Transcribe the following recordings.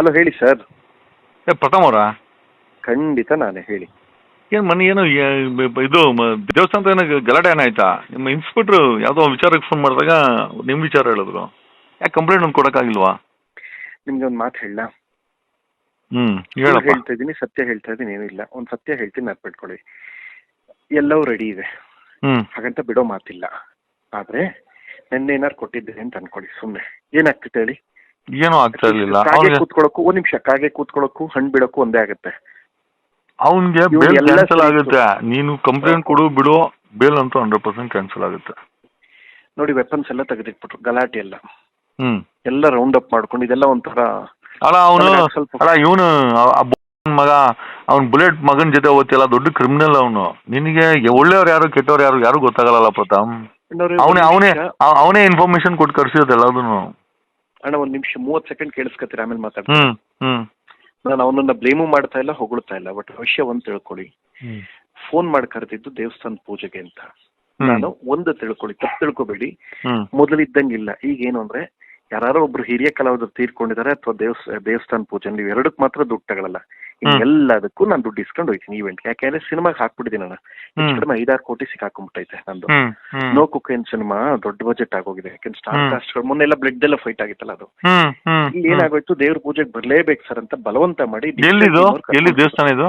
Hello ಹೇಳಿ sir. ಏ ಪ್ರಥಮ್ ಅವರಾ? ಖಂಡಿತ ನಾನೇ ಹೇಳಿ. ಏನು ಮನೆ ಏನು ಇದು ಮ- ದೇವಸ್ಥಾನದ ಏನೋ ಗಲಾಟೆ ಏನಾಯ್ತಾ ನಿಮ್ಮ ಇನ್ಸ್ಪೆಕ್ಟ್ರು ಯಾವುದೋ ವಿಚಾರಕ್ಕೆ ಫೋನ್ ಮಾಡಿದಾಗ ನಿಮ್ಮ ವಿಚಾರ ಹೇಳಿದ್ರು. ಯಾಕೆ ಕಂಪ್ಲೇಂಟ್ ಒಂದು ಕೊಡೋಕ್ಕಾಗಿಲ್ವಾ ನಿಮ್ಗೆ ಒಂದು ಮಾತು ಹೇಳ ಹ್ಞೂ ಹೇಳಪ್ಪ. ಹೇಳ್ತಾ ಇದ್ದೀನಿ ಸತ್ಯ ಹೇಳ್ತಾ ಇದ್ದೀನಿ ಏನಿಲ್ಲ. ಒಂದು ಸತ್ಯ ಹೇಳ್ತೀನಿ ನೆನ್ಪಿಟ್ಕೊಳ್ಳಿ ಎಲ್ಲವೂ ರೆಡಿ ಇದೆ. ಹ್ಞೂ ಹಾಗಂತ ಬಿಡೋ ಮಾತಿಲ್ಲ. ಆದ್ರೆ ನೆನ್ನೆ ಏನಾರು ಕೊಟ್ಟಿದ್ದೆ ಅಂತ ಅನ್ಕೊಳ್ಳಿ ಸುಮ್ಮನೆ ಏನಾಗ್ತಿತ್ತು ಹೇಳಿ? ಏನೂ ಆಗ್ತಾ ಇರ್ಲಿಲ್ಲ. ಕಾಗೆ ಕೂತ್ಕೊಳಕ್ಕೂ ಕೂತ್ಕೊಳ್ಳೋಕ್ಕೂ ಒಂದ್ ನಿಮಿಷ ಕಾಗೆ ಕೂತ್ಕೊಳ್ಳೋಕ್ಕೂ ಹಣ್ಣು ಬಿಡೋಕ್ಕೂ ಒಂದೇ ಆಗುತ್ತೆ. ಅವನಿಗೆ ಇವ್ರು ಬೇಲ್ ಎಲ್ಲ ಕ್ಯಾನ್ಸಲ್ ಆಗುತ್ತೆ. ನೀನು ಕಂಪ್ಲೇಂಟ್ ಕೊಡು ಬಿಡು ಬೇಲ್ ಅಂತೂ ಹಂಡ್ರೆಡ್ ಪರ್ಸೆಂಟ್ ಕ್ಯಾನ್ಸಲ್ ಆಗುತ್ತೆ. ನೋಡಿ ವೆಪನ್ಸ್ ಎಲ್ಲ ತೆಗೆದಿಟ್ಬಿಟ್ರು ಗಲಾಟೆ ಎಲ್ಲ. ಹ್ಮ್. ಎಲ್ಲ ರೌಂಡ್ ಅಪ್ ಮಾಡ್ಕೊಂಡು ಇದೆಲ್ಲ ಒಂಥರ ಅಲ್ಲ ಅವನು ನನಗೆ ಸ್ವಲ್ಪ- ಅಲ್ಲ ಇವನು ಮಗ ಅವನ್ ಬುಲೆಟ್ ಮಗನ ಜೊತೆ ಓದ್ತಿಲ್ಲ ದೊಡ್ಡ ಕ್ರಿಮಿನಲ್ ಅವನು. ನಿನಗೆ ಒಳ್ಳೆಯವ್ರು ಯಾರು ಕೆಟ್ಟವ್ರು ಯಾರು ಯಾರು ಗೊತ್ತಾಗಲ್ಲ ಪ್ರತಾಪ್. ಅವನೇ ಅವನೇ ಅವನೇ ಇನ್ಫಾರ್ಮೇಶನ್ ಕೊಟ್ಟು ಕರ್ಸಿರೋದು ಎಲ್ಲದನ್ನು. ಅಣ್ಣ ಒಂದ್ ನಿಮಿಷ ಮೂವತ್ ಸೆಕೆಂಡ್ ಕೇಳಿಸ್ಕೊತೀರ? ಆಮೇಲೆ ಮಾತಾಡ್ತೀನಿ. ಹ್ಮ್ ಹ್ಮ್. ನಾನು ಅವನನ್ನ ಬ್ಲೇಮು ಮಾಡ್ತಾ ಇಲ್ಲ ಹೊಗಳ್ತಾ ಇಲ್ಲ ಬಟ್ ವಿಷಯ ಒಂದ್ ತಿಳ್ಕೊಳ್ಳಿ. ಫೋನ್ ಮಾಡಿ ಕರೆದಿದ್ದು ದೇವಸ್ಥಾನ ಪೂಜೆಗೆ ಅಂತ. ನಾನು ಒಂದು ತಿಳ್ಕೊಳ್ಳಿ ತಪ್ಪು ತಿಳ್ಕೊಬೇಡಿ. ಮೊದಲು ಮೊದಲಿದ್ದಂಗಿಲ್ಲ ಈಗ ಏನು ಅಂದ್ರೆ ಯಾರು ಒಬ್ರು ಹಿರಿಯ ಕಲಾವಿದರು ತೀರ್ಕೊಂಡಿದ್ದಾರೆ ಅಥವಾ ದೇವಸ್ ದೇವಸ್ಥಾನ ಪೂಜೆ ನೀವು ಎರಡಕ್ಕೆ ಮಾತ್ರ ದುಡ್ಡು ತಗೊಳಲ್ಲ. ಎಲ್ಲದಕ್ಕೂ ನಾನು ದುಡ್ಡು ಇಸ್ಕೊಂಡು ಹೋಯ್ತೀನಿ ಈವೆಂಟ್ ಯಾಕೆಂದ್ರೆ ಸಿನಿಮಾಗೆ ಹಾಕ್ಬಿಟ್ಟಿದ್ದೀನಿ ನಾನು. ಹೆಚ್ಚು. ಕಡಿಮೆ ಐದಾರು ಕೋಟಿ ಸಿಕ್ಕಾಕೊಂಡ್ಬಿಟ್ಟೈತೆ ನಂದು. ನೋ ಕುಕೇನ್ ಸಿನಿಮಾ ದೊಡ್ಡ ಬಜೆಟ್ ಆಗೋಗಿದೆ. ಯಾಕೆಂದ್ರೆ ಸ್ಟಾರ್. ಕಾಸ್ಟ್ ಮೊನ್ನೆ ಎಲ್ಲ ಬ್ಲಡ್ ಎಲ್ಲ ಫೈಟ್ ಆಗಿತ್ತಲ್ಲ ಅದು. ಇಲ್ಲಿ ಏನಾಗೋಯ್ತು ದೇವ್ರ ಪೂಜೆಗೆ ಬರ್ಲೇಬೇಕು ಸರ್ ಅಂತ ಬಲವಂತ ಮಾಡಿ ದೇವಸ್ಥಾನ ಇದು?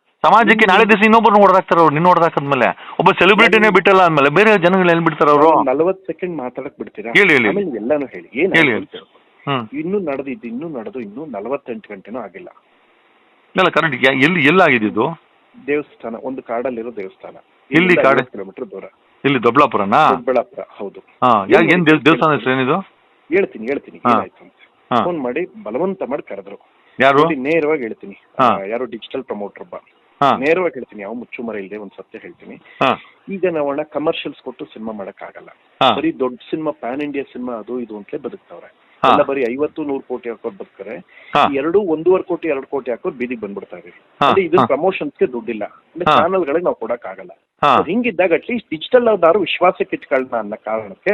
ಸಮಾಜಕ್ಕೆ ನಾಳೆ ದಿವಸ ಇನ್ನೊಬ್ರು ಹೊಡೆದಾಕ್ತಾರ ಅವ್ರು ನಿನ್ನ ಹೊಡೆದಾಕದ್ಮೇಲೆ. ಒಬ್ಬ ಸೆಲೆಬ್ರಿಟಿನೇ ಬಿಟ್ಟಲ್ಲ ಅಂದ್ಮೇಲೆ ಬೇರೆ ಜನಗಳು ಎಲ್ಲಿ ಬಿಡ್ತಾರ ಅವರು? ನಲವತ್ತು ಸೆಕೆಂಡ್ ಮಾತಾಡಕ್ ಬಿಡ್ತೀರಾ? ಹೇಳಿ, ಹೇಳಿ. ಆಮೇಲೆ ಎಲ್ಲಾನು ಹೇಳಿ. ಏನ್ ಹೇಳಿ, ಇನ್ನು ಹೇಳಿ. ಅಂತ. ಹ್ಮ್. ಇನ್ನೂ ನಡೆದಿದ್ದು ಇನ್ನೂ ನಡೆದು ಇನ್ನೂ ನಲವತ್ತೆಂಟು ಗಂಟೆನೂ ಆಗಿಲ್ಲ. ಇಲ್ಲ ಕರೆಕ್ಟ್ ಎಲ್ಲಿ ಎಲ್ಲಾಗಿದ್ದು ದೇವಸ್ಥಾನ ಒಂದು ಕಾಡಲ್ಲಿರೋ ದೇವಸ್ಥಾನ. ಇಲ್ಲಿ ಕಾಡು? ಕಿಲೋಮೀಟರ್ ದೂರ. ಇಲ್ಲಿ ದೊಬ್ಲಾಪುರನಾ ದೊಡ್ಡಬಳ್ಳಾಪುರ ಹೌದು. ಹಾ ಯಾ ಏನ್ ದೇವ್- ದೇವಸ್ಥಾನ ಹೆಸರು ಏನಿದು? ಹೇಳ್ತೀನಿ ಹೇಳ್ತೀನಿ. ಹಾ. ಏನಾಯ್ತು ಅಂತ. ಹಾ. ಫೋನ್ ಮಾಡಿ ಬಲವಂತ ಮಾಡಿ ಕರೆದ್ರು. ಯಾರು? ನೋಡಿ, ನೇರವಾಗಿ ಹೇಳ್ತೀನಿ. ಯಾರು ಆ, ಯಾರೋ ಡಿಜಿಟಲ್ ಪ್ರಮೋಟರ್ ಒಬ್ಬ. ನೇರವಾಗಿ ಹೇಳ್ತೀನಿ ಯಾವ ಮುಚ್ಚುಮರ ಇಲ್ಲದೆ ಒಂದ್ ಸತ್ಯ ಹೇಳ್ತೀನಿ. ಈಗ ನಾವಣ್ಣ ಕಮರ್ಷಿಯಲ್ಸ್ ಕೊಟ್ಟು ಸಿನಿಮಾ ಮಾಡಕ್ ಆಗಲ್ಲ ಬರೀ ದೊಡ್ಡ ಸಿನಿಮಾ ಪ್ಯಾನ್ ಇಂಡಿಯಾ ಸಿನಿಮಾ ಅದು ಇದು ಅಂತಲೇ ಬದುಕ್ತಾವ್ರೆ. ಎಲ್ಲ ಬರೀ ಐವತ್ತು ನೂರು ಕೋಟಿ ಹಾಕೋರ್ ಬದುಕ್ತಾರೆ. ಎರಡು ಒಂದೂವರೆ ಕೋಟಿ ಎರಡು ಕೋಟಿ ಹಾಕೋರ್ ಬೀದಿಗೆ ಬಂದ್ಬಿಡ್ತಾರೆ. ಇದೀವಿ ಇದು ಪ್ರಮೋಷನ್ಸ್ಗೆ ಪ್ರಮೋಷನ್ಸ್ಗೆ ದುಡ್ಡಿಲ್ಲ. ಅಂದ್ರೆ. ಚಾನಲ್ಗಳಿಗೆ ನಾವು ಕೊಡಕ್ ಆಗಲ್ಲ ಹಿಂಗಿದ್ದಾಗ ಅಟ್ಲೀಸ್ಟ್ ಡಿಜಿಟಲ್ ಆದಾರು ವಿಶ್ವಾಸಕ್ಕೆ ಇಟ್ಕೊಳ್ಳೋಣ ಅನ್ನೋ ಕಾರಣಕ್ಕೆ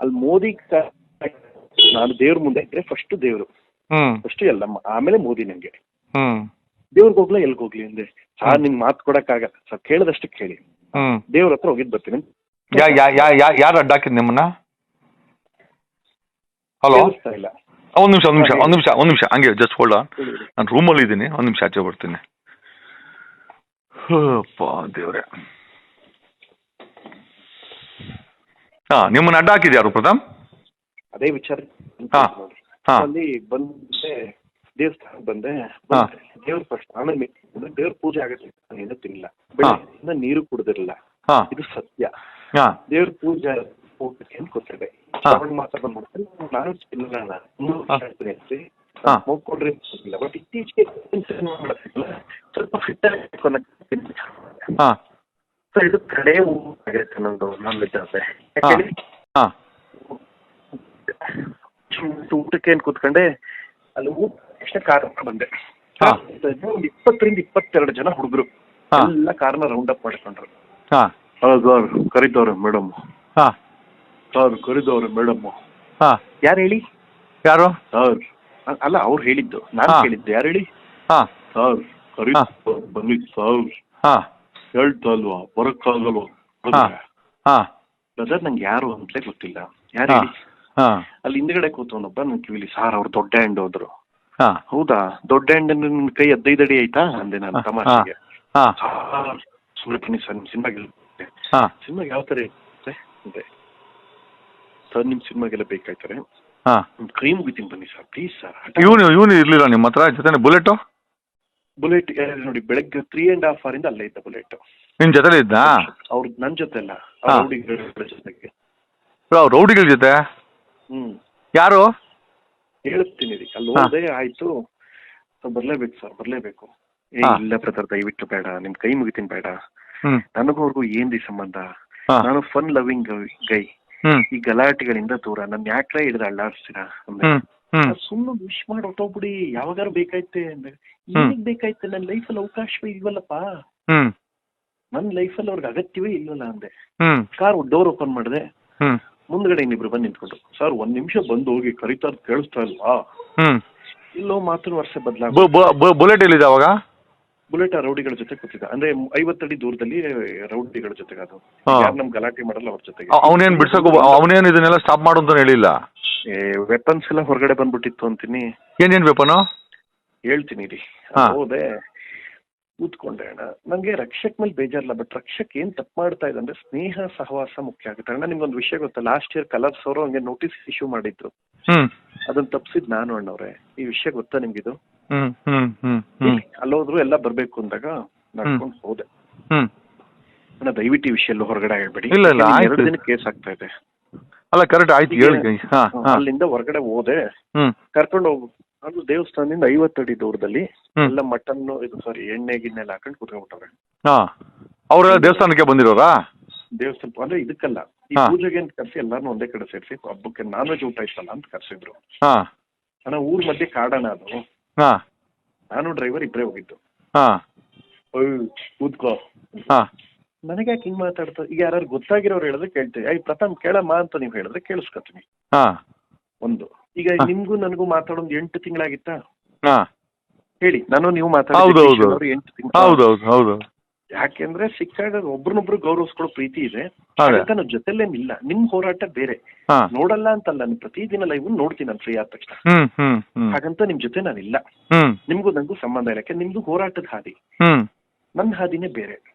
ಅಲ್ಲಿ ಮೋದಿ ನಾನು ದೇವ್ರ ಮುಂದೆ ಇದ್ರೆ ಫಸ್ಟ್ ದೇವ್ರು. ಫಸ್ಟ್ ಎಲ್ಲಮ್ಮ ಆಮೇಲೆ ಮೋದಿ ನಂಗೆ. ದೇವ್ರಿಗೆ ಹೋಗ್ಲಾ ಎಲ್ಗ್ ಹೋಗ್ಲಿ ಅಂದ್ರೆ ಸಾರ್ ನಿಮ್ ಮಾತು ಕೊಡಕ್ಕಾಗಲ್ಲ ಸರ್ ಕೇಳದಷ್ಟು ಕೇಳಿ. ದೇವ್ರ ಹತ್ರ ಹೋಗಿದ್ ಬರ್ತೀನಿ. ಯಾರು ಅಡ್ಡ ಹಾಕಿದ್ ನಿಮ್ಮನ್ನ? ಹಲೋ ಇಲ್ಲ. ಒಂದ್ ನಿಮಿಷ ಒಂದ್ ನಿಮಿಷ ಒಂದ್ ನಿಮಿಷ ಒಂದ್ ನಿಮಿಷ. ಹಂಗೆ ಜಸ್ಟ್ ಹೋಲ್ಡ್ ನಾನು ರೂಮಲ್ಲಿ ಇದ್ದೀನಿ ಒಂದ್ ನಿಮಿಷ ಆಚೆ ಬರ್ತೀನಿ. ದೇವ್ರೆ. ಹಾ ನಿಮ್ಮನ್ನ ಅಡ್ಡ ಹಾಕಿದ್ ಯಾರು ಪ್ರಥಮ್ ಅದೇ ವಿಚಾರ. ಹಾ. ಹಾ. ಅಲ್ಲಿ ಬಂದೆ ದೇವಸ್ಥಾನಕ್ಕೆ ಬಂದೆ. ಹಾ. ದೇವ್ರ ಫಸ್ಟ್ ಆಮೇಲೆ ಮೆ- ದೇವ್ರ ಪೂಜೆ ಆಗುತ್ತೆ ನಾನು ಏನೂ ತಿನ್ನಿಲ್ಲ. ಬೆಳಗ್ಗೆಯಿಂದ ನೀರು ಕುಡ್ದಿರಲಿಲ್ಲ ಹಾ. ಇದು ಸತ್ಯ. ಹಾ. ದೇವ್ರ ಪೂಜೆ ಊಟಕ್ಕೆ ಅಂತ ಕೂತಿದ್ದೆ ಹಾ. ಅವಾಗ ಮಾತ್ರ ಬಂದ್ಬಿಡ್ತಾರೆ ನಾನು ತಿನ್ನಲ್ಲ ನಾನು. ಇನ್ನೂ ಹಾ. ಹೇಳ್ತೀನಿ ಅಷ್ಟೇ. ಹಾ. ಹೋಗ್ಕೊಡ್ರಿ ಇಲ್ಲ ಬಟ್ ಇತ್ತೀಚೆಗೆ ಸಿನಿಮಾ ಮಾಡೋದಿಲ್ಲ ಸ್ವಲ್ಪ ಫಿಟ್ ಆಗಬೇಕು ಹಾ. ಸೊ ಇದು ಕಡೆ ಆಗಿರುತ್ತೆ ನಂದು ನಾನ್ ವೆಜ್ ಆದ್ರೆ ಹಾ. ಊಟಕ್ಕೆ ಏನ್ ಕೂತ್ಕೊಂಡೆ ಅಲ್ಲಿ ಊಟ ತಕ್ಷಣ ಕಾರ್ ಬಂದೆ. ಹಾ. ಒಂದು ಇಪ್ಪತ್ತರಿಂದ ಇಪ್ಪತ್ತೆರಡು ಜನ ಹುಡುಗರು. ಹಾ. ಎಲ್ಲ ಕಾರ್ನ ರೌಂಡ್ ಅಪ್ ಮಾಡ್ಕೊಂಡ್ರು. ಹಾ. ಸರ್ ಕರಿತವ್ರೆ ಮೇಡಮ್ ಹಾ. ಸರ್ ಕರಿದವ್ರೆ ಮೇಡಮ್ ಹಾ. ಯಾರು ಹೇಳಿ? ಯಾರು? ಸರ್. ಅಲ್ಲ ಅವ್ರು ಹೇಳಿದ್ದು. ನಾನು ಹಾ. ಕೇಳಿದ್ದು. ಯಾರು ಹೇಳಿ? ಹಾ. ಸರ್ ಕರಿ ಹಾ. ಬನ್ನಿ ಸರ್. ಹಾ. ಹೇಳ್ತಾ ಅಲ್ವಾ ಬರಕ್ಕಾಗಲ್ವಾ? ಹಾ ಬ್ರದರ್ ನಂಗೆ ಯಾರು ಅಂತಲೇ ಗೊತ್ತಿಲ್ಲ. ಯಾರು ಅಲ್ಲಿ ಹಿಂದ್ಗಡೆ ಕೂತವನೊಬ್ಬ ನನ್ ಕಿವಿಲಿ ಸಾರ್ ಅವ್ರು ದೊಡ್ಡ ಹ್ಯಾಂಡ್ ಹೋದ್ರು. ಹಾ. ಹೌದಾ? ದೊಡ್ಡ ಹ್ಯಾಂಡ್ ನಿನ್ ಕೈ ಹದಿನೈದು ಅಡಿ ಆಯ್ತಾ? ಅಂದೆ ನಾನು ತಮಾಷೆಗೆ. ಹಾ. ಸುಮ್ಮನೆ ಬನ್ನಿ ಸರ್ ನಿಮ್ ಸಿನಿಮಾಗೆ ಯಾವ ತರ ಅಂದೆ. ಸರ್ ನಿಮ್ ಸಿನಿಮಾಗೆಲ್ಲ ಬೇಕಾಯ್ತಾರೆ? ಹಾ. ಒಂದು ಕೈ ಮುಗಿತೀನಿ ಬನ್ನಿ ಸರ್ ಪ್ಲೀಸ್ ಸರ್. ಇವನು ಇವನು ಇರ್ಲಿಲ್ಲ ನಿಮ್ಮ ಹತ್ರ? ಜೊತೆ ಬುಲೆಟು ಬುಲೆಟ್ ನೋಡಿ ಬೆಳಗ್ಗೆ ತ್ರೀ ಅಂಡ್ ಹಾಫ್ ಇಂದ ಅಲ್ಲೇ ಇದ್ದ ಬುಲೆಟ್ ನಿಮ್ ಜೊತೆ ಇದ್ದ? ಅವ್ರ ನನ್ ಜೊತೆ ಅಲ್ಲ. ರೌಡಿಗಳ ಜೊತೆಗೆ. ಅವ್ರು ರೌಡಿಗಳ ಜೊತೆ? ಹ್ಮ್. ಯಾರು? ಹೇಳ್ತೀನಿ ರೀ ಅಲ್ಲಿ ಹಾ. ಹೋದೆ ಆಯ್ತು. ಬರ್ಲೇಬೇಕು ಸರ್ ಬರ್ಲೇಬೇಕು. ಏ ಹಾ. ಇಲ್ಲ ಬ್ರದರ್ ದಯವಿಟ್ಟು ಬೇಡ. ನಿಮ್ ಕೈ ಮುಗಿತೀನಿ ಬೇಡ. ಹ್ಮ್. ನನಗೂ ಅವ್ರಿಗೂ ಏನ್ರಿ ಸಂಬಂಧ? ಹಾ. ನಾನು ಫನ್ ಲವಿಂಗ್ ಗೈ ಹ್ಮ್. ಈ ಗಲಾಟೆಗಳಿಂದ ದೂರ. ನನ್ ಯಾಕ್ರೆ ಹಿಡಿದು ಅಳ್ಳಾಡ್ಸ್ತೀರಾ ಅಂದೆ. ಹ್ಮ್. ಸುಮ್ಮನೆ ವಿಶ್ ಮಾಡಿ ಹೊಟ್ಟೋಗ್ಬಿಡಿ ಯಾವಾಗಾರು ಬೇಕಾಯ್ತೆ. ಏನಕ್ ಬೇಕಾಯ್ತೆ? ನನ್ನ ಲೈಫಲ್ಲಿ ಅವಕಾಶವೇ ಇಲ್ವಲ್ಲಪ್ಪ? ನನ್ ಲೈಫ್ ಲೈಫಲ್ಲಿ ಅವ್ರಿಗೆ ಅಗತ್ಯವೇ ಇಲ್ವಲ್ಲ ಅಂದೆ. ಕಾರ್ ಡೋರ್ ಓಪನ್ ಮಾಡಿದೆ. ಮುಂದ್ಗಡೆ ಇನ್ನಿಬ್ರು ಬಂದು ನಿಂತ್ಕೊಂಡು ಸರ್ ಒಂದ್ ನಿಮಿಷ ಬಂದು ಹೋಗಿ ಕರಿತಾ ಕೇಳಿಸ್ತಾ ಇಲ್ವಾ? ಇಲ್ಲೋ ಮಾತ್ರ ವರ್ಷ ಬದಲಾಗ ಬುಲೆಟ್ ಎಲ್ಲಿದೆ ಅವಾಗ? ಬುಲೆಟ್ ಆ ರೌಡಿಗಳ ಜೊತೆ ಕೂತಿದ್ದ. ಅಂದ್ರೆ ಐವತ್ತಡಿ ದೂರದಲ್ಲಿ ರೌಡಿಗಳ ಜೊತೆಗೆ ಅದು. ಯಾರು ನಮ್ ಗಲಾಟೆ ಮಾಡಲ್ಲ ಅವ್ರ ಜೊತೆಗೆ. ಅವ್- ಅವನೇನ್ ಬಿಡ್ಸಕ್ ಅವನೇನ್ ಇದನ್ನೆಲ್ಲ ಸ್ಟಾಪ್ ಮಾಡು ಅಂತ ಹೇಳಿಲ್ಲ. ವೆಪನ್ಸ್ ಎಲ್ಲ ಹೊರಗಡೆ ಬಂದ್ಬಿಟ್ಟಿತ್ತು ಅಂತೀನಿ. ಏನೇನ್ ವೆಪನು ಹೇಳ್ತೀನಿ ರೀ ಹಾ. ಹೋದೆ. ಕೂತ್ಕೊಂಡೆ ಅಣ್ಣ. ನಂಗೆ ರಕ್ಷಕ್ ಮೇಲೆ ಬೇಜಾರಿಲ್ಲ ಬಟ್ ರಕ್ಷಕ್ ಏನ್ ತಪ್ಪು ಮಾಡ್ತಾ ಇದೆ ಅಂದ್ರೆ ಸ್ನೇಹ ಸಹವಾಸ ಮುಖ್ಯ ಆಗುತ್ತೆ. ಅಣ್ಣ ನಿಮ್ಗೊಂದು ವಿಷಯ ಗೊತ್ತಾ? ಲಾಸ್ಟ್ ಇಯರ್ ಕಲರ್ಸ್ ಅವರು ಹಂಗೆ ನೋಟಿಸ್ ಇಶ್ಯೂ ಮಾಡಿದ್ರು ಹ್ಮ್. ಅದನ್ನ ತಪ್ಸಿದ್ ನಾನು ಅಣ್ಣವ್ರೆ ಈ ವಿಷಯ ಗೊತ್ತಾ ನಿಮ್ಗಿದು? ಹ್ಮ್ ಹ್ಮ್ ಹ್ಮ್ ಹ್ಮ್. ಅಲ್ಲೋದ್ರು ಎಲ್ಲ ಬರ್ಬೇಕು ಅಂದಾಗ ನಡ್ಕೊಂಡು ಹೋದೆ. ಹ್ಮ್. ಅಣ್ಣ ದಯವಿಟ್ಟು ಈ ವಿಷಯ ಎಲ್ಲ ಹೊರಗಡೆ ಹೇಳ್ಬೇಡಿ ಇಲ್ಲ, ಇಲ್ಲ, ಆಯ್ತು. ಎರಡು ದಿನ ಕೇಸ್ ಆಗ್ತಾ ಇದೆ. ಅಲ್ಲ ಕರೆಕ್ಟ್ ಆಯ್ತು ಹೇಳಿ ಹಾ ಹಾ ಅಲ್ಲಿಂದ ಹೊರಗಡೆ ಹೋದೆ. ಕರ್ಕೊಂಡು ಹೋಗ್ ಅದು ದೇವಸ್ಥಾನದಿಂದ ಐವತ್ತಡಿ ದೂರದಲ್ಲಿ ಹ್ಮ್. ಎಲ್ಲ ಮಟನ್ ಇದು ಸಾರಿ ಎಣ್ಣೆ ಗಿಣ್ಣೆ ಎಲ್ಲ ಹಾಕೊಂಡು ಕುತ್ಕೊಂಡ್ಬಿಟ್ಟವ್ರೆ. ಹಾ. ಅವರ ದೇವಸ್ಥಾನಕ್ಕೆ ಬಂದಿರೋರಾ? ದೇವಸ್ಥಾನ ಅಂದ್ರೆ ಇದಕ್ಕಲ್ಲ. ಈ ಹಾ. ಪೂಜೆಗೆ ಅಂತ ಕರ್ಸಿ ಎಲ್ಲಾನು ಒಂದೇ ಕಡೆ ಸೇರಿಸಿ ಹಬ್ಬಕ್ಕೆ ನಾನ್ ವೆಜ್ ಊಟ ಇತ್ತಲ್ಲ ಅಂತ ಕರ್ಸಿದ್ರು. ಹಾ. ಅಣ್ಣ ಊರ್ ಮಧ್ಯೆ ಕಾಡಣ ಅದು. ಹಾ. ನಾನು ಡ್ರೈವರ್ ಇಬ್ಬರೇ ಹೋಗಿದ್ದು. ಹಾ. ಕೂತ್ಕೋ. ಹಾ. ನನಗೆ ಯಾಕೆ ಹಿಂಗ್ ಮಾತಾಡ್ತಾ ಈಗ ಯಾರು ಗೊತ್ತಾಗಿರೋರು ಹೇಳಿದ್ರೆ ಕೇಳ್ತೀವಿ ಐ ಪ್ರಥಮ್ ಕೇಳಮ್ಮ ಅಂತ ನೀವು ಹೇಳಿದ್ರೆ ಕೇಳಿಸ್ಕೊತೀನಿ. ಹಾ. ಒಂದು. ಈಗ. ನಿಮ್ಗೂ ನನಗೂ ಮಾತಾಡೋದು ಎಂಟು ತಿಂಗಳಾಗಿತ್ತಾ? ಹಾ. ಹೇಳಿ. ನಾನು ನೀವು. ಮಾತಾಡೋದು ಎಂಟು ತಿಂಗಳು? ಹೌದು ಯಾಕೆಂದ್ರೆ ಸಿಕ್ಕಾಗ ಒಬ್ರನ್ನೊಬ್ರು ಗೌರವಿಸ್ಕೊಳ್ಳೋ ಪ್ರೀತಿ ಇದೆ. ನನ್ನ ಜೊತೆಲೇನಿಲ್ಲ ನಿಮ್ ಹೋರಾಟ ಬೇರೆ. ನೋಡಲ್ಲ ಅಂತಲ್ಲ. ನಾನು ಪ್ರತಿದಿನ ಲೈವ್ ನೋಡ್ತೀನಿ ನಾನು ಫ್ರೀ ಆದ ತಕ್ಷಣ. ಹಾಗಂತ ನಿಮ್ ಜೊತೆ ನಾನಿಲ್ಲ. ನಿಮ್ಗೂ ನಂಗೂ ಸಂಬಂಧ ಇಲ್ಲ. ಯಾಕೆ? ನಿಮ್ದು ಹೋರಾಟದ ಹಾದಿ. ನನ್ನ ಹಾದಿನೇ ಬೇರೆ.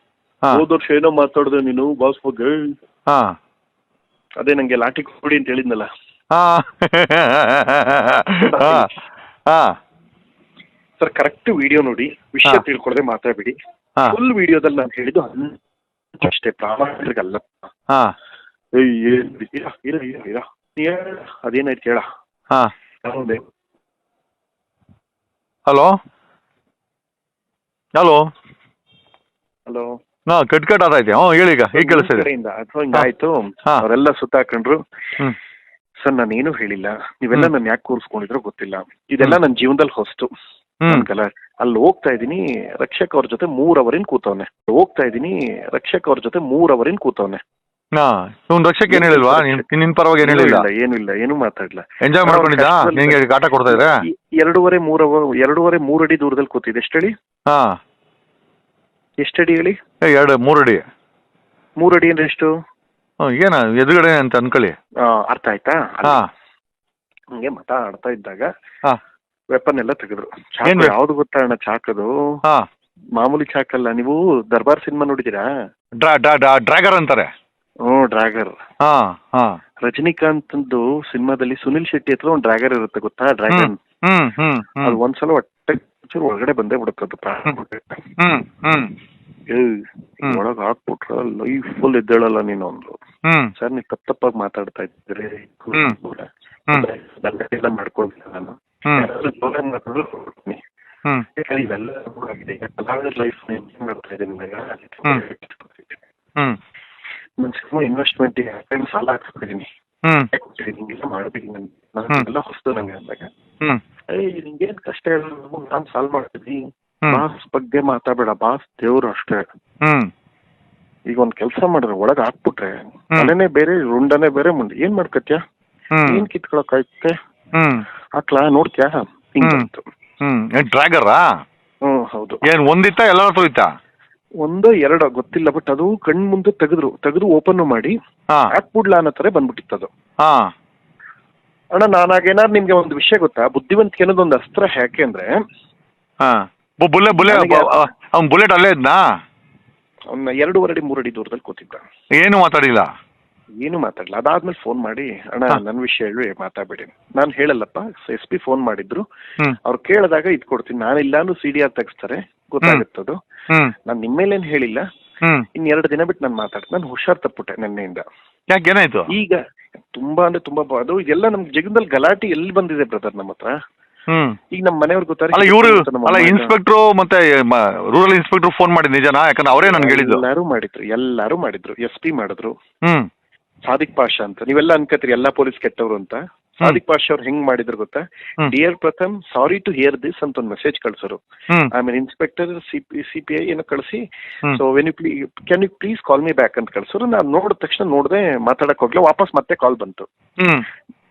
ಹೋದ ವರ್ಷ ಏನೋ ಮಾತಾಡ್ದೆ ನೀನು ಬಾಸ್ ಬಗ್ಗೆ. ಹಾ. ಅದೇ ನಂಗೆ ಲಾಟಿ ಕೊಡಿ ಅಂತ ಹೇಳಿದ್ನಲ್ಲ. ಹಾ. ಹಾ. ಸರ್ ಕರೆಕ್ಟ್ ವಿಡಿಯೋ ನೋಡಿ ವಿಷಯ ತಿಳ್ಕೊಳ್ಳದೆ ತಿಳ್ಕೊಳ್ದೆ ಮಾತಾಡ್ಬಿಡಿ. ಹಾ. ಫುಲ್ ವಿಡಿಯೋದಲ್ಲಿ ನಾನು ಹೇಳಿದ್ದು ಹನ್- ಅಷ್ಟೇ ಪ್ರಾಮಾಣಿಕಲ್ಲ ಹಾ. ಏಯ್ ಏನ್ ಇರ ಇರ ಇರ ಇರ ನೀ ಹೇಳ ಅದೇನಾಯ್ತು ಹೇಳ ಹಾ. ನಾನೊಂದೇ ಹಲೋ? ಹಲೋ? ಹಲೋ? ಹಾ ಕಟ್ ಕಟ್ ಆತೈತೆ ಹ್ಞೂ ಹೇಳಿ ಈಗ ಈಗ ಕೇಳಿಸ್ತಿದೆ. ಕಡೆಯಿಂದ ಅಥವಾ ಹಿಂಗಾಯ್ತು ಹಾ. ಅವರೆಲ್ಲ ಸುತ್ತಾಕೊಂಡ್ರು. ಹ್ಮ್. ಸರ್ ಏನು ಹೇಳಿಲ್ಲ. ನೀವೆಲ್ಲ ಹ್ಮ್. ನನ್ ಯಾಕೆ ಕೂರಿಸ್ಕೊಂಡಿದ್ರು ಗೊತ್ತಿಲ್ಲ. ಇದೆಲ್ಲ ನನ್ನ ಜೀವನದಲ್ಲಿ ಹೊಸ್ತು. ಹ್ಮ್. ಅನ್ಕಲ್ಲ ಅಲ್ಲಿ ಹೋಗ್ತಾ ಇದೀನಿ ರಕ್ಷಕ್ ಅವ್ರ ಜೊತೆ ಮೂರ್ ಅವರಿನ್ ಕೂತವ್ನೆ ಹೋಗ್ತಾ ಇದೀನಿ ರಕ್ಷಕ್ ಅವ್ರ ಜೊತೆ ಮೂರ್ ಅವರಿನ್ ಕೂತವ್ನೆ. ಹಾ ಇವ್ನು ರಕ್ಷಕ್ ಏನ್ ಹೇಳಿಲ್ವಾ? ನಿನ್ ನಿನ್ ಪರವಾಗಿ ಏನ್ ಹೇಳಿಲ್ಲ? ಏನು ಇಲ್ಲ ಏನು ಮಾತಾಡ್ಲ ಎಂಜಾಯ್ ಮಾಡ್ಕೊಂಡಿದ್ದ? ನಿನ್ಗೆ ಕಾಟ ಕೊಡ್ತಾ ಇದ್ರೆ? ಈ ಎರಡೂವರೆ ಮೂರ್ ಅವರ್ ಎರಡೂವರೆ ಮೂರ್ ಅಡಿ ದೂರದಲ್ಲಿ ಕೂತಿದೆ ಎಷ್ಟೇಳಿ ಹಾ. ಎಷ್ಟಡಿ ಹೇಳಿ? ಎರಡು ಮೂರು ಅಡಿ ಮೂರು ಅಡಿ ಅಂದ್ರೆ ಎಷ್ಟು? ಹ್ಮ್, ಏನ ಎದುರುಗಡೆ ಅಂತ ಅನ್ಕೊಳ್ಳಿ. ಆ, ಅರ್ಥ ಆಯ್ತಾ? ಹಾ. ಹಂಗೆ ಮಾತಾಡ್ತಾ ಇದ್ದಾಗ ಹಾ. ವೆಪನ್ ಎಲ್ಲ ತೆಗೆದ್ರು. ಏನ್ ಯಾವ್ದು ಗೊತ್ತಾ ಅಣ್ಣ ಚಾಕದು? ಹಾ. ಮಾಮೂಲಿ ಚಾಕಲ್ಲ ನೀವು ದರ್ಬಾರ್ ಸಿನಿಮಾ ನೋಡಿದೀರಾ ಡ್ರಾ ಡ್ರಾ ಡ್ರಾ ಡ್ರ್ಯಾಗರ್ ಅಂತಾರೆ. ಹ್ಮ್ ಡ್ರ್ಯಾಗರ್ ಹಾ ಹಾ. ರಜನಿಕಾಂತ್ ಸಿನಿಮಾದಲ್ಲಿ ಸುನಿಲ್ ಶೆಟ್ಟಿ ಹತ್ರ ಒಂದು ಡ್ರ್ಯಾಗರ್ ಇರುತ್ತೆ ಗೊತ್ತಾ? ಡ್ರ್ಯಾಗನ್. ಹ್ಮ್ ಹ್ಮ್ ಹ್ಮ್ ಅದು ಒಂದ್ಸಲ ಹೊಟ್ಟೆ ಒಳಗಡೆ ಬಂದೇ ಬಿಡುತ್ತೆ ಅದು ಪ್ರಾಣ ಬಿಡುತ್ತೆ. ಹ್ಮ್ ಹ್ಮ್. ಏಯ್ ಹ್ಮ್. ಒಳಗ್ ಹಾಕ್ಬಿಟ್ರ ಲೈಫ್ ಫುಲ್ ಎದ್ದೇಳಲ್ಲ ನೀನು ಅಂದ್ರು ಸರ್ ನೀವು ತಪ್ಪ ತಪ್ಪಾಗಿ ಮಾತಾಡ್ತಾ ಇದ್ದೀರಿ. ಎಲ್ಲ ಮಾಡ್ಕೊಂಡಿಲ್ಲ ನಾನು. ಇವೆಲ್ಲ ಕಲಾವಿದರ ಲೈಫ್ ಮಾಡ್ತಾ ಇದ್ದೀನಿ ಸಿನಿಮಾ ಇನ್ವೆಸ್ಟ್ಮೆಂಟ್ ಟೈಮ್ ಸಾಲ ಹಾಕ್ಸ್ಬಿಟ್ಟಿದ್ದೀನಿ ಮಾಡ್ಬೇಕು ಹ್ಮ್. ನಂಗೆ ಅಂದಾಗ. ನಿಂಗೇನ್ ಕಷ್ಟ ಹೇಳೋದು ನಾನ್ ಸಾಲ್ವ್ ಮಾಡ್ತೀನಿ ಬಾಸ್ ಬಗ್ಗೆ ಮಾತಾಡಬೇಡ ಬಾಸ್ ದೇವ್ರು ಅಷ್ಟೇ ಈಗ ಒಂದ್ ಕೆಲಸ ಮಾಡಿದ್ರೆ ಒಳಗ್ ಹಾಕ್ಬಿಟ್ರೆ ಮನೆನೆ ಬೇರೆ ರುಂಡನೆ ಬೇರೆ ಮುಂದೆ ಏನ್ ಮಾಡ್ಕತ್ಯ ಏನ್ ಕಿತ್ಕೊಳಕ್ ಆಯ್ತೆ ಹಾಕ್ಲಾ ನೋಡ್ತ್ಯಾ ಹಿಂಗ್ ಹ್ಮ್. ಬಂತು ಡ್ರ್ಯಾಗರಾ ಹ್ಮ್ ಹೌದು. ಏನ್ ಒಂದಿತ್ತ ಎಲ್ಲ ಒಂದು ಎರಡು ಗೊತ್ತಿಲ್ಲ ಬಟ್ ಅದು ಕಣ್ ಮುಂದೆ ತೆಗೆದ್ರು. ತೆಗೆದು ಓಪನ್ ಮಾಡಿ ಹಾಕ್ಬಿಡ್ಲಾ ಅನ್ನೋ ತರ ಬಂದ್ಬಿಟ್ಟಿತ್ತು ಅದು ಅಣ್ಣ ನಾನಾಗೇನಾದ್ರು ನಿಮ್ಗೆ ಒಂದು ವಿಷಯ ಗೊತ್ತಾ? ಬುದ್ಧಿವಂತಿಕೆ ಅನ್ನೋದು ಒಂದು ಅಸ್ತ್ರ ಯಾಕೆ ಅಂದ್ರೆ ಹಾ. ಬುಲೆ ಬುಲ್ಲೆ ಬುಲ್ಲೆ ಅವ್ನ್ ಬುಲೆಟ್ ಅಲ್ಲೇ ಇದ್ನಾ? ಅವ್ನ ಎರಡೂವರೆ ಅಡಿ ಮೂರಡಿ ದೂರದಲ್ಲಿ ಕೂತಿದ್ದ. ಏನು ಮಾತಾಡಿಲ್ಲ? ಏನು ಮಾತಾಡಲ್ಲ ಅದಾದ್ಮೇಲೆ ಫೋನ್ ಮಾಡಿ ಅಣ್ಣ. ನನ್ನ ವಿಷಯ ಹೇಳಿ ಮಾತಾಡಬೇಡಿ. ನಾನು ಹೇಳಲ್ಲಪ್ಪ ಎಸ್ ಪಿ ಫೋನ್ ಮಾಡಿದ್ರು. ಅವ್ರು ಕೇಳಿದಾಗ ಇದ್ ಕೊಡ್ತೀನಿ ನಾನಿಲ್ಲಾನು ಸಿ ಡಿ ಆರ್ ತೆಗಿಸ್ತಾರೆ. ಗೊತ್ತಾಗುತ್ತದು ನಾನು ನಿಮ್ಮೇಲೇನು ಹೇಳಿಲ್ಲ? ಹ್ಮ್. ಇನ್ ಎರಡು ದಿನ ಬಿಟ್ಟು ನಾನು ಮಾತಾಡ್ತೀನಿ. ನಾನು ಹುಷಾರ್ ತಪ್ಪುಟ್ಟೆ ನಿನ್ನೆಯಿಂದ. ಯಾಕೆ ಏನಾಯ್ತು ಈಗ ತುಂಬಾ ಅಂದ್ರೆ ತುಂಬಾ ಬ- ಅದು ಇದೆಲ್ಲ ನಮ್ ಜಗದಲ್ಲಿ ಗಲಾಟೆ ಎಲ್ಲಿ ಬಂದಿದೆ ಬ್ರದರ್ ನಮ್ಮ ಹತ್ರ? ಹ್ಮ್. ಈಗ ನಮ್ಮ ಮನೆಯವ್ರು ಗೊತ್ತಾರೆ ಅಲ್ಲ ಇವರು ಅಲ್ಲ ಇನ್ಸ್ಪೆಕ್ಟ್ರು ಮತ್ತೆ ರೂರಲ್ ಇನ್ಸ್ಪೆಕ್ಟರ್ ಫೋನ್ ಮಾಡಿ ನಿಜನಾ? ಯಾಕಂದ್ರೆ ಅವರೇ ನನ್ಗೆ ಹೇಳಿದ್ರು ಎಲ್ಲಾರು ಮಾಡಿದ್ರು ಎಲ್ಲಾರು ಮಾಡಿದ್ರು. ಎಸ್ ಪಿ ಮಾಡಿದ್ರು. ಹ್ಮ್. ಸಾದಿಕ್ ಪಾಷಾ ಅಂತ. ನೀವೆಲ್ಲ ಅನ್ಕತ್ರಿ ಎಲ್ಲಾ ಪೊಲೀಸ್ ಕೆಟ್ಟವರು ಅಂತ. ಸಾದಿಕ್ ಪಾಷಾ ಅವ್ರು ಹೆಂಗ್ ಮಾಡಿದ್ರು ಗೊತ್ತಾ. Dear Pratham sorry to hear this ಅಂತ ಒಂದು ಮೆಸೇಜ್ ಕಳ್ಸರು. ಆಮೇಲೆ ಇನ್ಸ್ಪೆಕ್ಟರ್ ಸಿ ಪಿ ಐ ಏನೋ ಕಳಿಸಿ. So when you plea can you please call me back ಅಂತ ಕಳ್ಸರು. ನಾನು ನೋಡಿದ ತಕ್ಷಣ ನೋಡದೆ ಮಾತಾಡಕ್ ಹೋಗ್ಲಿಲ್ಲ. ವಾಪಸ್ ಮತ್ತೆ ಕಾಲ್ ಬಂತು.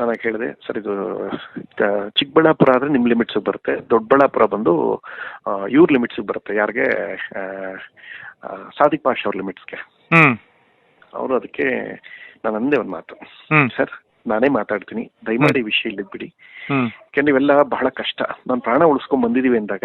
ನಾನು ಕೇಳಿದೆ ಸರ್ ಇದು ಚಿಕ್ಕಬಳ್ಳಾಪುರ ಆದ್ರೆ ನಿಮ್ಮ ಲಿಮಿಟ್ಸ್ ಬರುತ್ತೆ ದೊಡ್ಡಬಳ್ಳಾಪುರ ಬಂದು ಇವ್ರ ಲಿಮಿಟ್ಸ್ ಬರುತ್ತೆ ಯಾರಿಗೆ ಸಾದಿಕ್ ಪಾಷ ಅವ್ರ ಲಿಮಿಟ್ಸ್ಗೆ ಅವರು ಅದಕ್ಕೆ ನಾನು ಅಂದೆ ಒಂದು ಮಾತು. ಸರ್ ನಾನೇ ಮಾತಾಡ್ತೀನಿ ದಯಮಾಡಿ ವಿಷಯ ಇಲ್ಲಿದ್ಬಿಡಿ ಬಿಡಿ ಯಾಕಂದ್ರೆ ಇವೆಲ್ಲ ಬಹಳ ಕಷ್ಟ. ನಾನು ಪ್ರಾಣ ಉಳಿಸ್ಕೊಂಡ್ ಬಂದಿದೀವಿ ಅಂದಾಗ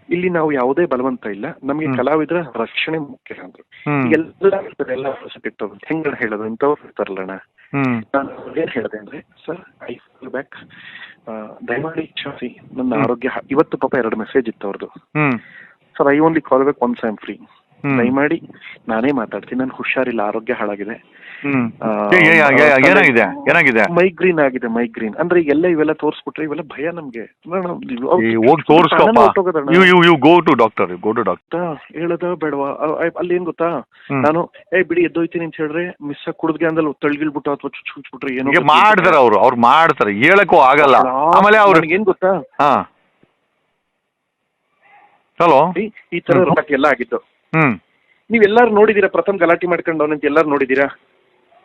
ಇಲ್ಲಿ ನಾವು ಯಾವುದೇ ಬಲವಂತ ಇಲ್ಲ. ನಮಗೆ. ಕಲಾವಿದರ ರಕ್ಷಣೆ ಮುಖ್ಯ ಅಂದ್ರು. ಎಲ್ಲ ಹೆಂಗ ಹೇಳೋದು? ಇಂಥವ್ರು ಇರ್ತಾರಲ್ಲಣ್ಣ. ನಾನು ಏನ್ ಹೇಳಿದೆ ಅಂದ್ರೆ ಸರ್ ಐ ಫೀಲ್ ಬ್ಯಾಕ್ ದಯಮಾಡಿ ಕ್ಷಮಿಸಿ. ನನ್ನ. ಆರೋಗ್ಯ ಇವತ್ತು ಪಾಪ ಎರಡು ಮೆಸೇಜ್ ಇತ್ತು ಅವ್ರದ್ದು sir I only call back once I am free ದಯಮಾಡಿ ನಾನೇ ಮಾತಾಡ್ತೀನಿ. ನಾನು ಹುಷಾರಿಲ್ಲ. ಆರೋಗ್ಯ ಹಾಳಾಗಿದೆ. ಹ್ಮ್. ಏನಾಗಿದೆ? ಏನಾಗಿದೆ? ಮೈಗ್ರೀನ್ ಆಗಿದೆ ಮೈಗ್ರೀನ್. ಅಂದ್ರೆ ಎಲ್ಲ ಇವೆಲ್ಲ ತೋರಿಸ್ಬಿಟ್ರೆ ಇವೆಲ್ಲ ಭಯ ನಮ್ಗೆ. ಹೋಗಿ ತೋರ್ಸ್ಕೊಪ್ಪ. ಪ್ರಾಣನೇ ಹೊರ್ಟೋಗೋದಣ್ಣ. You you you go to doctor go to doctor ಹೇಳದ ಬೇಡವಾ? ಅಲ್ಲಿ ಏನ್ ಗೊತ್ತಾ? ನಾನು ಏ ಬಿಡಿ ಎದ್ದೋಯ್ತೀನಿ ಅಂತ ಹೇಳಿದ್ರೆ ಮಿಸ್ ಕುಡಿದ್ಗೆ ಅಂದ್ರೆ ತಳ್ಗಿಳ್ಬಿಟ್ಟು ಅಥವಾ ಚುಚ್ ಚುಚ್ಬಿಟ್ರೆ ಏನೋ ಮಾಡ್ತಾರ ಅವರು ಅವ್ರು ಮಾಡ್ತಾರೆ. ಹೇಳಕ್ಕೂ ಆಗಲ್ಲ. ಆಮೇಲೆ ಅವ್ರು ಏನ್ ಗೊತ್ತಾ? ಹಾ. ಹಲೋ ಈ- ತರ ಎಲ್ಲ ಆಗಿದ್ದು. ಹ್ಮ್. ನೀವೆಲ್ಲಾರು ನೋಡಿದೀರಾ ಪ್ರಥಮ ಗಲಾಟೆ ಮಾಡ್ಕೊಂಡು ಅವನಂತ ಎಲ್ಲಾರು ನೋಡಿದೀರಾ?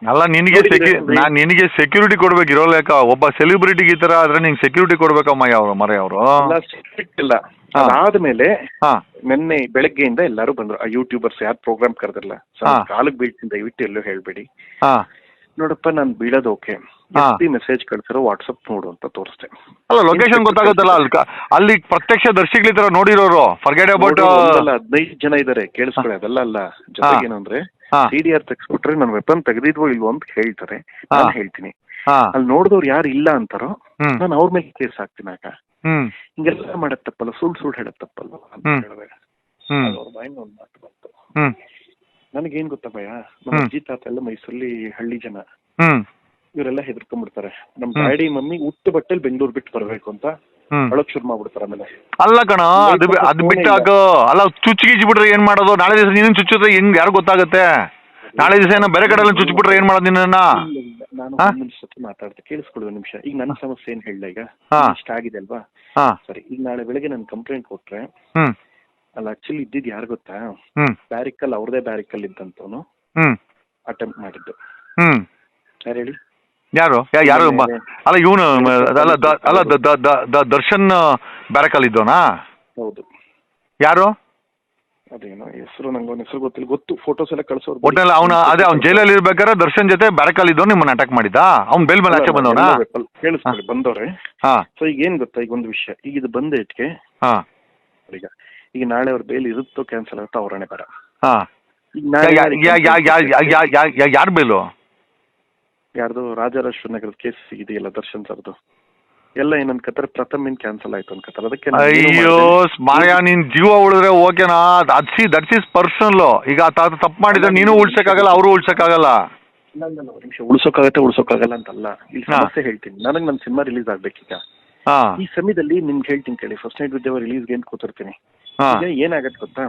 ಅಲ್ಲ ನಿನಗೆ ನಾ ಸೆಕ್ಯೂ ಅಂದ್ರೆ? ನಿನಗೆ ಸೆಕ್ಯೂರಿಟಿ ಕೊಡ್ಬೇಕು. ಇರೋ ಲೆಕ್ಕ ಒಬ್ಬ ಸೆಲೆಬ್ರಿಟಿಗೆ ಈ ತರ ಆದ್ರೆ ನಿಂಗೆ ಸೆಕ್ಯೂರಿಟಿ ಕೊಡ್ಬೇಕಮ್ಮ ಯಾವ ಮರೆ ಅವರು? ಇಲ್ಲ. ಆದ್ಮೇಲೆ ಅದಾದ್ಮೇಲೆ ನಿನ್ನೆ ಬೆಳಗ್ಗೆಯಿಂದ ಎಲ್ಲಾರು ಬಂದ್ರು. ಆ ಯೂಟ್ಯೂಬರ್ಸ್ ಯಾರು ಪ್ರೋಗ್ರಾಮ್ ಕರೆದಿಲ್ಲ? ಹಾ. ಬೀಳ್ತಿಂದ ಬೀಳ್ತೀನಿ ದಯವಿಟ್ಟು ಎಲ್ಲೂ ಹೇಳ್ಬೇಡಿ. ನೋಡಪ್ಪ ನಾನು ಬೀಳೋದು ಓಕೆ. ಮೆಸೇಜ್ ಕಳ್ಸಿರೋ ವಾಟ್ಸಪ್ ನೋಡು ಅಂತ ತೋರಿಸ್ತೆ ಅಲ್ಲ ಲೊಕೇಶನ್ ಗೊತ್ತಾಗುತ್ತಲ್ಲ ಅಲ್ಲಿ ಅಲ್ಲಿ ಪ್ರತ್ಯಕ್ಷ ದರ್ಶಿಗಳ ತರ ನೋಡಿರೋರು ಫರ್ಗೆಟ್ ಅಬೌಟ್ ಹದಿನೈದು ಜನ ಇದಾರೆ. ಕೇಳಿಸ್ಕೊಳ್ಳಿ ಅದೆಲ್ಲ ಅಲ್ಲ. ಜೊತೆಗೆ ಏನಂದ್ರೆ ಅಂದ್ರೆ ಸಿ ಡಿ ಆರ್ ತೆಗ್ಸ್ಬಿಟ್ರೆ ನಾನು ವೆಪನ್ ತೆಗೆದಿದ್ವೋ ಇಲ್ವೋ ಅಂತ ಹೇಳ್ತಾರೆ. ನಾನು. ಹೇಳ್ತೀನಿ. ಅಲ್ಲಿ ನೋಡಿದವ್ರು ಯಾರು ಇಲ್ಲ ಅಂತಾರೋ ನಾನು ಅವ್ರ ಮೇಲೆ ಕೇಸ್ ಹಾಕ್ತೀನಿ ಆಗ. ಹಿಂಗೆಲ್ಲ ಮಾಡಕ್ ತಪ್ಪಲ್ಲ ಸುಳ್ಳು ಸುಳ್ಳು ಹೇಳಕ್ ತಪ್ಪಲ್ಲ ಅಂತ. ಹೇಳಿದೆ ಅವ್ರ ಬಾಯಿಂದ ಒಂದು ಮಾತು ಬಂತು. ನನಗೇನ್ ಗೊತ್ತಾ ಭಯ? ನಮ್ಮ. ಅಜ್ಜಿ ತಾತ ಎಲ್ಲ ಮೈಸೂರಲ್ಲಿ ಹಳ್ಳಿ ಜನ. ಇವರೆಲ್ಲ ಹೆದರ್ಕೊಂಡ್ಬಿಡ್ತಾರೆ. ನಮ್. ಡ್ಯಾಡಿ ಮಮ್ಮಿ ಉಟ್ಟು ಬಟ್ಟೆಲ್ ಬೆಂಗಳೂರು ಬಿಟ್ಟು ಬರ್ಬೇಕು ಅಂತ. ಹ್ಮ್. ಅಳಕ್ ಶುರು ಮಾಡ್ಬಿಡ್ತಾರೆ ಆಮೇಲೆ. ಅಲ್ಲ ಕಣ ಅದು ಬಿ- ಅದು ಬಿಟ್ಟು ಹಾಕು ಅಲ್ಲ ಚುಚ್ಚು ಗೀಚ್ ಬಿಟ್ರೆ ಏನ್ ಮಾಡೋದು? ನಾಳೆ ದಿವಸ ನೀನು ಚುಚ್ಚಿದ್ರೆ ಹೆಂಗ್ ಯಾರು ಗೊತ್ತಾಗುತ್ತೆ? ನಾಳೆ ದಿವಸ ಏನೋ ಬೇರೆ ಕಡೆ ಎಲ್ಲ ಚುಚ್ಚಿಬಿಟ್ರೆ ಏನ್ ಮಾಡೋದು ನಿನ್ನ ಇಲ್ಲ, ಇಲ್ಲ. ನಾನು ಹಾ? ಒಂದ್ ನಿಮಿಷ ಹೊತ್ತು ಮಾತಾಡ್ತೆ. ಕೇಳಿಸ್ಕೊಳ್ಳಿ ಒಂದ್ ನಿಮಿಷ. ಈಗ ನನ್ನ ಸಮಸ್ಯೆ ಏನ್ ಹೇಳ ಈಗ? ಹಾ. ಇಷ್ಟ ಆಗಿದೆ ಅಲ್ವಾ? ಹಾ. ಸರಿ ಈಗ ನಾಳೆ ಬೆಳಗ್ಗೆ ನಾನು ಕಂಪ್ಲೇಂಟ್ ಕೊಟ್ರೆ ಹ್ಮ್. ಅಲ್ಲ ಆಕ್ಚುಲಿ ಇದ್ದಿದ್ ಯಾರು ಗೊತ್ತಾ? ಹ್ಮ್. ಬ್ಯಾರಿಕಲ್ ಅವ್ರದೇ ಬ್ಯಾರಿಕಲ್ ಇದ್ದಂತವನು ಹ್ಮ್. ಅಟೆಂಪ್ಟ್ ಮಾಡಿದ್ದು. ಹ್ಮ್. ಯಾರು ಹೇಳಿ? ಯಾರು? ಯಾ- ಯಾರು ಅಲ್ಲ ಇವನು ಅಲ್ಲ ದ- ಅಲ್ಲ ದ- ದ- ದ- ದ- ದರ್ಶನ್ ಬ್ಯಾರಕಲ್ ಇದ್ದೋನಾ ಹೌದು. ಯಾರು? ಅದೇನೋ ಹೆಸರು ನಂಗೆ ಅವ್ನ ಹೆಸರು ಗೊತ್ತಿಲ್ಲ. ಗೊತ್ತು ಫೋಟೋಸ್ ಎಲ್ಲ ಕಳ್ಸೋರು ಒಟ್ಟಲ್ಲಿ ಅವನ ಅದೇ ಅವ್ನು ಜೈಲಲ್ಲಿ ಇರ್ಬೇಕಾದ್ರೆ ದರ್ಶನ್ ಜೊತೆ ಬ್ಯಾರಕಲ್ಲಿ ಇದ್ದವ್ ನಿಮ್ಮನ್ನ ಅಟ್ಯಾಕ್ ಮಾಡಿದ್ದ? ಅವ್ನ ಬೆಲ್ ಮೇಲೆ ಆಚೆ ಬಂದವನ? ಕೇಳಿಸ್ಕೊಳ್ಳಿ ಬಂದವ್ರೆ. ಹಾ. ಸೊ ಈಗ ಏನ್ ಗೊತ್ತಾ ಈಗ ಒಂದು ವಿಷಯ. ಈಗ ಇದು ಬಂದ ಇಟ್ಗೆ ಹಾ. ಈಗ ಈಗ ನಾಳೆ ಅವ್ರ ಬೇಲ್ ಇರುತ್ತೋ ಕ್ಯಾನ್ಸಲ್ ಆಗುತ್ತೋ ಅವರಣೆ ಬರ ಹಾ. ಈಗ ಯಾ ಯಾರ ಬೇಲು ಯಾರ್ದು ರಾಜರಾಜೇಶ್ವರ ನಗರದ ಕೇಸ್ ಇದೆಯಲ್ಲ ದರ್ಶನ್ ಸರ್ದು. ಎಲ್ಲ ಏನಂತ ಕತ್ತಾರೆ ಪ್ರಥಮ್ ಇನ್ ಕ್ಯಾನ್ಸಲ್ ಆಯ್ತು ಅನ್ಕತ್ತಾರೆ ಅದಕ್ಕೆ ನಾನು ಏನು ಅಯ್ಯೋ ಮಾಡ್ದೆ? ಮಾಯ ನಿನ್ ಜೀವ ಉಳಿದ್ರೆ ಓಕೆನಾ ಅದ್ಸಿ ದಟ್ಸ್ ಇಸ್ ಪರ್ಸನಲ್ ಈಗ ತಾತ ತಪ್ಪು ಮಾಡಿದ್ರೆ ನೀನು ಉಳ್ಸಕ್ಕಾಗಲ್ಲ ಅವರು ಉಳ್ಸಕ್ಕಾಗಲ್ಲ. ಇಲ್ಲ, ಇಲ್ಲ, ಇಲ್ಲ, ಒಂದ್ ನಿಮಿಷ. ಉಳ್ಸೋಕ್ಕಾಗತ್ತೆ ಉಳ್ಸೋಕ್ಕಾಗಲ್ಲ ಅಂತಲ್ಲ. ಇಲ್ಲಿ ಹಾ. ಸಮಸ್ಯೆ ಹೇಳ್ತೀನಿ. ನನಗೆ ನನ್ನ ಸಿನಿಮಾ ರಿಲೀಸ್ ಆಗ್ಬೇಕೀಗ. ಹಾ. ಈ ಸಮಯದಲ್ಲಿ ನಿಮ್ಗೆ ಹೇಳ್ತೀನಿ ಕೇಳಿ. ಫಸ್ಟ್ ನೈಟ್ ವಿದ್ಯಾವ ರಿಲೀಸ್ಗೆ ಅಂತ ಕೂತಿರ್ತೀನಿ? ಹಾ. ಈಗ ಏನಾಗತ್ತೆ ಗೊತ್ತಾ?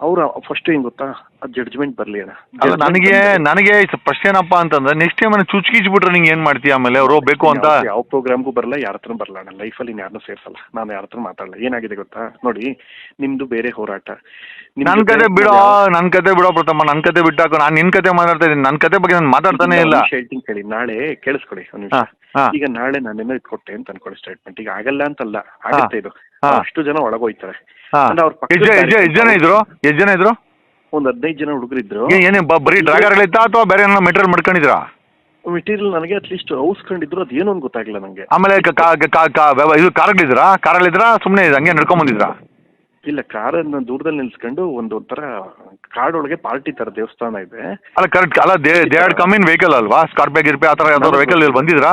ಅವ್ರ ಫಸ್ಟ್ ಏನ್ ಗೊತ್ತಾ? ಆ ಜಡ್ಜ್ಮೆಂಟ್ ಬರ್ಲಿ ಅಣ್ಣ. ಅಲ್ಲ Judgment ನನಗೆ ಬಂದ್ರೆ ನನಗೆ ಫಸ್ಟ್ ಏನಪ್ಪ ಅಂತಂದ್ರೆ ನೆಕ್ಸ್ಟ್ ಟೈಮ್ ಚುಚ್ಕಿಚ್ ಚುಚ್ಕಿಚ್ಬಿಟ್ರೆ ನಿಂಗೆ ಏನ್ ಮಾಡ್ತೀಯ ಆಮೇಲೆ? ಅವ್ರು ಬೇಕು ಅಂತ? ಯಾವ- ಯಾವ ಪ್ರೋಗ್ರಾಮ್ಗೂ ಬರಲ್ಲ ಯಾರ ಹತ್ರ ಬರಲ್ಲ ಅಣ್ಣ. ಲೈಫಲ್ಲಿ ಯಾರನ್ನೂ ಸೇರ್ಸಲ್ಲ. ನಾನು ಯಾರ ಹತ್ರ ಮಾತಾಡಲ್ಲ. ಏನಾಗಿದೆ ಗೊತ್ತಾ? ನೋಡಿ ನಿಮ್ದು ಬೇರೆ ಹೋರಾಟ. ನಿಮ್ ನನ್ ಜೊತೆ ಕತೆ ಬಿಡೋ ನಾವ್ ಯಾವ- ನನ್ ಕತೆ ಬಿಡೋ ಪ್ರಥಮ ನನ್ ಕತೆ ಬಿಟ್ಟಾಕು. ನಾನು ನಿನ್ ಕತೆ ಮಾತಾಡ್ತಾ ಇದ್ದೀನಿ. ನನ್ ಕತೆ ಬಗ್ಗೆ ನಾನು ಮಾತಾಡ್ತಾನೆ ಇಲ್ಲ. ಒಂದ್ ನಿಮಿಷ ಹೇಳ್ತೀನಿ ಕೇಳಿ. ನಾಳೆ ಕೇಳಿಸ್ಕೊಳ್ಳಿ ಒಂದ್ ನಿಮಿಷ. ಹಾ ಹಾ. ಈಗ ನಾಳೆ ನಾನೇನೋ ಇದು ಕೊಟ್ಟೆ ಅಂತ ಅನ್ಕೊಳ್ಳಿ ಸ್ಟೇಟ್ಮೆಂಟ್ ಈಗ ಆಗಲ್ಲ ಅಂತಲ್ಲ. ಆಗುತ್ತೆ ಇದು. ಹಾ. ಅಷ್ಟು ಜನ ಒಳಗೋಯ್ತಾರೆ. ಹಾ. ಎಷ್ಟ್ ಜನ- ಇದ್ರು? ಎಷ್ಟ್ ಜನ ಇದ್ರು? ಒಂದ್ ಹದಿನೈದು ಜನ ಹುಡುಗರಿದ್ರು ಏ- ಏನೇ ಬರೀ ಡ್ರಾಗರ್ ಇತ್ತಾ ಅಥವಾ ಬೇರೆ ಏನೋ ಮೆಟೀರಿಯಲ್ ಮಾಡ್ಕೊಂಡಿದ್ರಾ? ಮೆಟೀರಿಯಲ್ ನನಗೆ ಅಟ್ಲೀಸ್ಟ್ ಔಸ್ಕೊಂಡಿದ್ರು ಅದು ಏನು ಅಂತ ಗೊತ್ತಾಗಿಲ್ಲ ನಂಗೆ. ಆಮೇಲೆ ಕ- ಕಾ- ಕಾ- ಕಾ- ವ್ಯವ- ಇದು ಕಾರಲ್ಲಿದ್ರಾ? ಕಾರಲ್ಲಿದ್ರಾ? ಸುಮ್ಮನೆ ಹಂಗೆ ನಡ್ಕೊಂಡ್ ಬಂದಿದ್ರಾ ಇಲ್ಲ ಕಾರನ್ನ ದೂರದಲ್ಲಿ ನಿಲ್ಸ್ಕೊಂಡು ಒಂದು ಒಂಥರ ಕಾಡೊಳಗೆ ಪಾರ್ಟಿ ತರ ದೇವಸ್ಥಾನ ಇದೆ. ಅಲ್ಲ ಕರೆಕ್ಟ್ ಅಲ್ಲ they they come in vehicle ಅಲ್ವಾ? ಸ್ಕಾರ್ಪಿಯೋ ಗಿರ್ಪಿ ಆ ಥರ ಯಾವ್ದಾದ್ರು ವೆಹಿಕಲ್ ಇಲ್ಲಿ ಬಂದಿದ್ರಾ?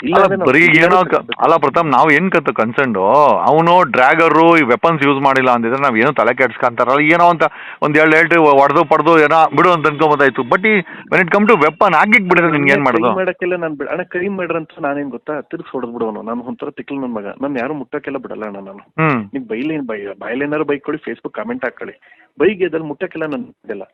ನಾವು ಬರೀ ಏನೋ. ಅಲ್ಲ ಪ್ರಥಮ್ ನಾವ್ ಏನ್ ಕತ್ ಕನ್ಸರ್ಡ್ ಅವನು ಡ್ರ್ಯಾಗರು ಈ ವೆಪನ್ಸ್ ಯೂಸ್ ಮಾಡಿಲ್ಲ ಅಂದಿದ್ರೆ ನಾವ್ ಏನೋ ತಲೆ ಕೆಡ್ಸ್ಕೊಂತಾರಲ್ಲ ಏನೋ ಅಂತ ಒಂದ್ ಎರಡು ಹೇಳ್ತಿ ಹೊಡೆದು ಪಡೆದು ಏನೋ ಬಿಡು ಅಂತ ಅನ್ಕೊಂಬೋದಾಯ್ತು ಬಟ್ ಈ when it come to weapon ಆಗಿಕ್ ಬಿಡಿದ್ರೆ ನಿನ್ಗೆ ಏನ್ ಮಾಡೋದು? ಮಾಡಕ್ಕೆಲ್ಲ ನಾನು ಬಿಡ ಅಣ್ಣ ಕೈ ಮಾಡ್ರಂತ ನಾನೇನ್ ಗೊತ್ತಾ? ತಿರ್ಗಿ ಹೊಡೆದ್ ಬಿಡೋನು ನಾನು ಒಂಥರ ತಿಕ್ಲು ನನ್ ಮಗ. ನಾನು ಯಾರು ಮುಟ್ಟಕ್ಕೆಲ್ಲ ಬಿಡಲ್ಲ ಅಣ್ಣ ನಾನು. ನಿಮ್ ಬೈಲ್ ಬೈಲೇನ್ ಬೈ ಬಾಯ್ಲೇನಾರು ಬೈಕ್ ಕೊಡಿ ಫೇಸ್ಬುಕ್ ಕಮೆಂಟ್ ಹಾಕೊಳ್ಳಿ. ಬೈಗೆ ಅದ್ರಲ್ಲಿ ಮುಟ್ಟಕ್ಕೆಲ್ಲ ನಾನು ಬಿಡಲ್ಲ.